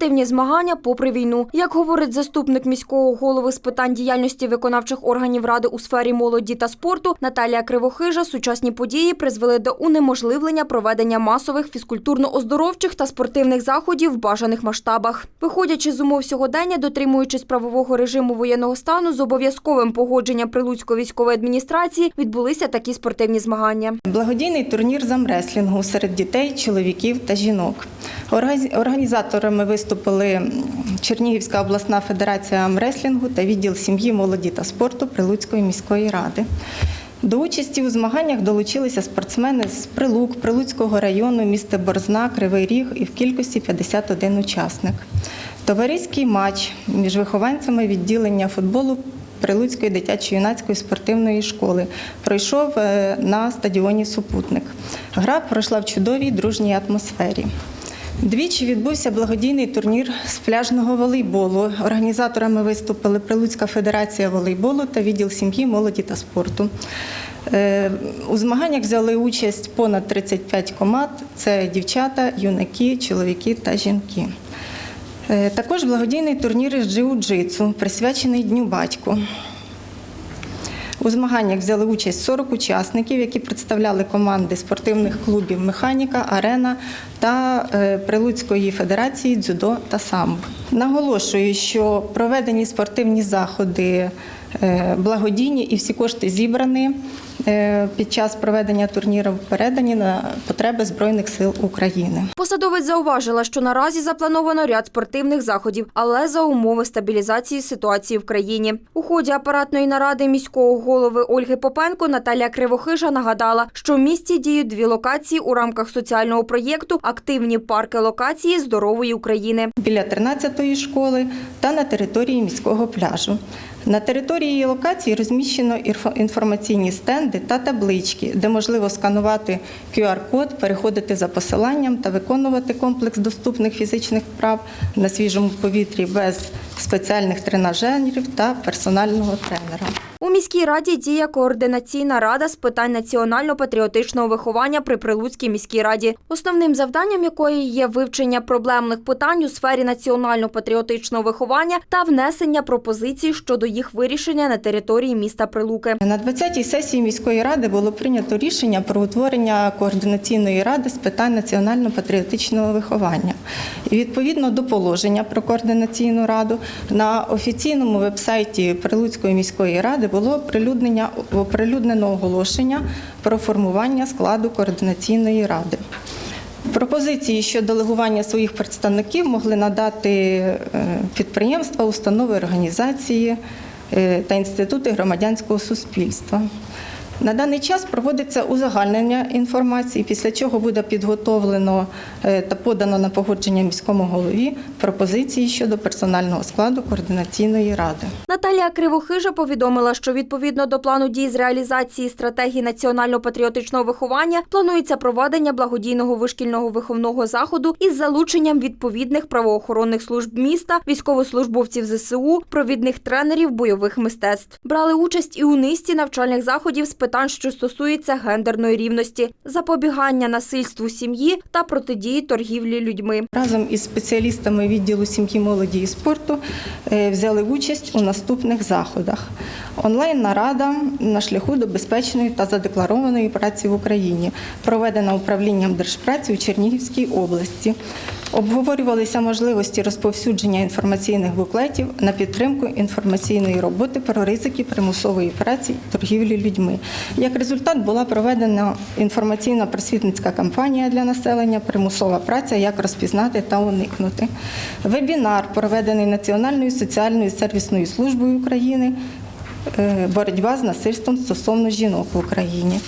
Спортивні змагання попри війну. Як говорить заступник міського голови з питань діяльності виконавчих органів ради у сфері молоді та спорту Наталія Кривохижа, сучасні події призвели до унеможливлення проведення масових фізкультурно-оздоровчих та спортивних заходів в бажаних масштабах. Виходячи з умов сьогодення, дотримуючись правового режиму воєнного стану, з обов'язковим погодженням Прилуцької військової адміністрації відбулися такі спортивні змагання. Благодійний турнір з амреслінгу серед дітей, чоловіків та жінок. Органі- Організаторами виступили Чернігівська обласна федерація амреслінгу та відділ сім'ї, молоді та спорту Прилуцької міської ради. До участі у змаганнях долучилися спортсмени з Прилук, Прилуцького району, міста Борзна, Кривий Ріг і в кількості 51 учасник. Товариський матч між вихованцями відділення футболу Прилуцької дитячо-юнацької спортивної школи пройшов е, на стадіоні Супутник. Гра пройшла в чудовій дружній атмосфері. Двічі відбувся благодійний турнір з пляжного волейболу. Організаторами виступили Прилуцька федерація волейболу та відділ сім'ї, молоді та спорту. Е, У змаганнях взяли участь понад 35 команд: це дівчата, юнаки, чоловіки та жінки. Е, Також благодійний турнір із джиу-джитсу, присвячений Дню батьку. У змаганнях взяли участь 40 учасників, які представляли команди спортивних клубів Механіка, Арена та е, Прилуцької федерації дзюдо та самбо. Наголошую, що проведені спортивні заходи е, благодійні і всі кошти зібрані е, під час проведення турніру передані на потреби Збройних сил України. Посадовець зауважила, що наразі заплановано ряд спортивних заходів, але за умови стабілізації ситуації в країні. У ході апаратної наради міського голови Ольги Попенко Наталія Кривохижа нагадала, що в місті діють дві локації у рамках соціального проєкту Активні парки локації здорової України. біля 13-ї школи та на території міського пляжу. На території локації розміщено інфо- інформаційні стенди та таблички, де можливо сканувати QR-код, переходити за посиланням та виконувати комплекс доступних фізичних вправ на свіжому повітрі без спеціальних тренажерів та персонального тренера. У міській раді діє координаційна рада з питань національно-патріотичного виховання при Прилуцькій міській раді, основним завданням якої є вивчення проблемних питань у сфері національно-патріотичного виховання та внесення пропозицій щодо їх вирішення на території міста Прилуки. На 20-й сесії міської ради було прийнято рішення про утворення координаційної ради з питань національно-патріотичного виховання. І відповідно до положення про координаційну раду на офіційному вебсайті Прилуцької міської ради було оприлюднено оголошення про формування складу координаційної ради. Пропозиції щодо делегування своїх представників могли надати е, підприємства, установи, організації е, та інститути громадянського суспільства. На даний час проводиться узагальнення інформації, після чого буде підготовлено е, та подано на погодження міському голові пропозиції щодо персонального складу координаційної ради. Наталія Кривохижа повідомила, що відповідно до плану дій з реалізації стратегії національно-патріотичного виховання планується проведення благодійного вишкільного виховного заходу із залученням відповідних правоохоронних служб міста, військовослужбовців ЗСУ, провідних тренерів бойових мистецтв. Брали участь і у низці навчальних заходів з питань, що стосуються гендерної рівності, запобігання насильству сім'ї та протидії торгівлі людьми. Разом із спеціалістами відділу сім'ї, молоді і спорту е, взяли участь у наступних заходах. Онлайн-нарада на шляху до безпечної та задекларованої праці в Україні, проведена управлінням держпраці у Чернігівській області. Обговорювалися можливості розповсюдження інформаційних буклетів на підтримку інформаційної роботи про ризики примусової праці і торгівлі людьми. Як результат була проведена інформаційна просвітницька кампанія для населення Примусова праця, як розпізнати та уникнути. Вебінар, проведений Національною соціальною сервісною службою України. Боротьба з насильством стосовно жінок в Україні.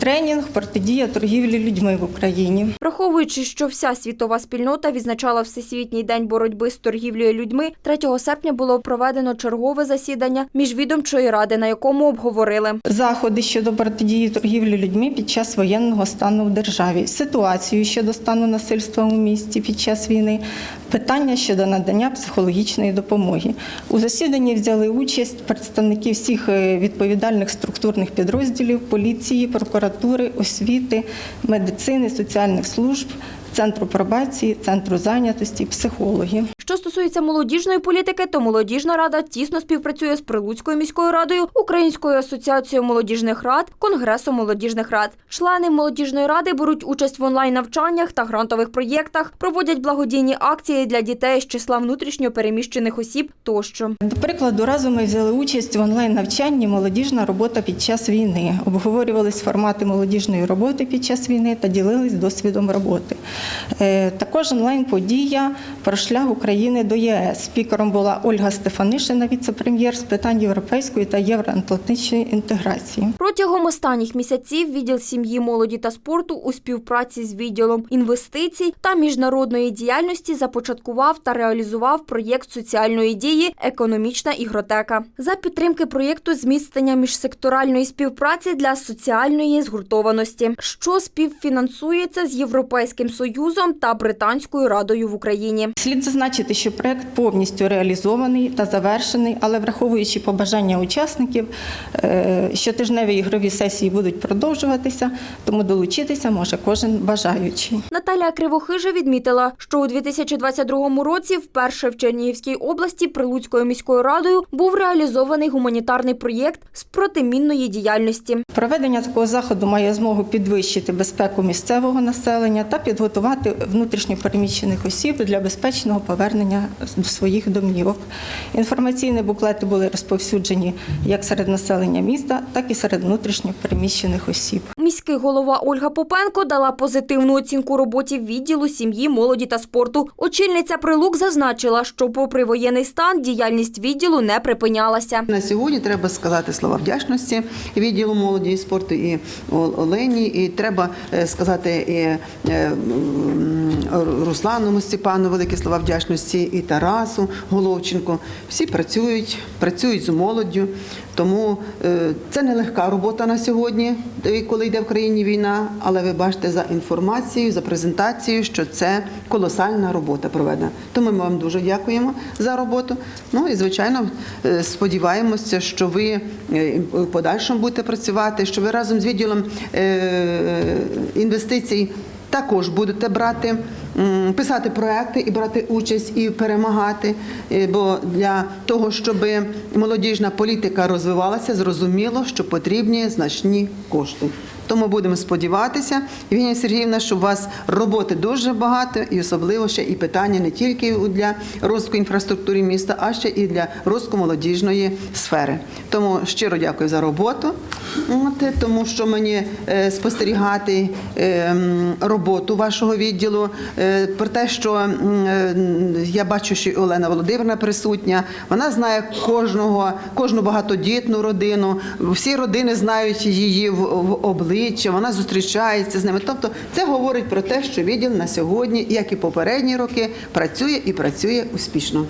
Тренінг протидія торгівлі людьми в Україні. Враховуючи, що вся світова спільнота відзначала Всесвітній день боротьби з торгівлею людьми, 3 серпня було проведено чергове засідання міжвідомчої ради, на якому обговорили Заходи щодо протидії торгівлі людьми під час воєнного стану в державі, ситуацію щодо стану насильства у місті під час війни, питання щодо надання психологічної допомоги. У засіданні взяли участь представники всіх е, відповідальних структурних підрозділів поліції, прокуратури, освіти, медицини, соціальних служб, центру пробації, центру зайнятості, психологи. Що стосується молодіжної політики, то молодіжна рада тісно співпрацює з Прилуцькою міською радою, Українською асоціацією молодіжних рад, Конгресом молодіжних рад. Члени молодіжної ради беруть участь в онлайн навчаннях та грантових проєктах, проводять благодійні акції для дітей з числа внутрішньо переміщених осіб тощо. До прикладу, разом ми взяли участь в онлайн-навчанні Молодіжна робота під час війни. Обговорювались формати молодіжної роботи під час війни та ділились досвідом роботи. Е, Також онлайн-подія про шлях України до ЄС. Спікером була Ольга Стефанишина, віце-прем'єр з питань європейської та євроатлантичної інтеграції. Протягом останніх місяців відділ сім'ї, молоді та спорту у співпраці з відділом інвестицій та міжнародної діяльності започаткував та реалізував проєкт соціальної дії Економічна ігротека за підтримки проєкту зміцнення міжсекторальної співпраці для соціальної згуртованості, що співфінансується з Європейським союзом та Британською радою в Україні. Слід зазначити, що проект повністю реалізований та завершений, але враховуючи побажання учасників, е, щотижневі ігрові сесії будуть продовжуватися, тому долучитися може кожен бажаючий. Наталія Кривохижа відмітила, що у 2022 році вперше в Чернігівській області Прилуцькою міською радою був реалізований гуманітарний проєкт з протимінної діяльності. Проведення такого заходу має змогу підвищити безпеку місцевого населення та підготувати внутрішньопереміщених осіб для безпечного повернення до своїх домівок. Інформаційні буклети були розповсюджені як серед населення міста, так і серед внутрішньопереміщених осіб. Міський голова Ольга Попенко дала позитивну оцінку роботі відділу сім'ї, молоді та спорту. Очільниця Прилук зазначила, що попри воєнний стан діяльність відділу не припинялася. На сьогодні треба сказати слова вдячності відділу молоді і спорту і Олені. І треба е, сказати і е, Руслану Степану великі слова вдячності, і Тарасу Головченку. Всі працюють, працюють з молоддю. Тому е, це нелегка робота на сьогодні, е, коли йде в країні війна. Але ви бачите за інформацією, за презентацією, що це колосальна робота проведена. Тому ми вам дуже дякуємо за роботу. Ну і звичайно е, сподіваємося, що ви в подальшому будете працювати, що ви разом з відділом інвестицій також будете брати, писати проекти і брати участь і перемагати. Е, Бо для того, щоб молодіжна політика розвивалася, зрозуміло, що потрібні значні кошти. Тому будемо сподіватися, Євгенія Сергіївна, що у вас роботи дуже багато, і особливо ще і питання не тільки для розвитку інфраструктури міста, а ще і для розвитку молодіжної сфери. Тому щиро дякую за роботу, От, тому що мені е, спостерігати е, роботу вашого відділу. е, Про те, що я бачу, що Олена Володимирівна присутня. Вона знає кожного, кожну багатодітну родину. Всі родини знають її в, в обличчя. Вона зустрічається з ними. Тобто, це говорить про те, що відділ на сьогодні, як і попередні роки, працює і працює успішно.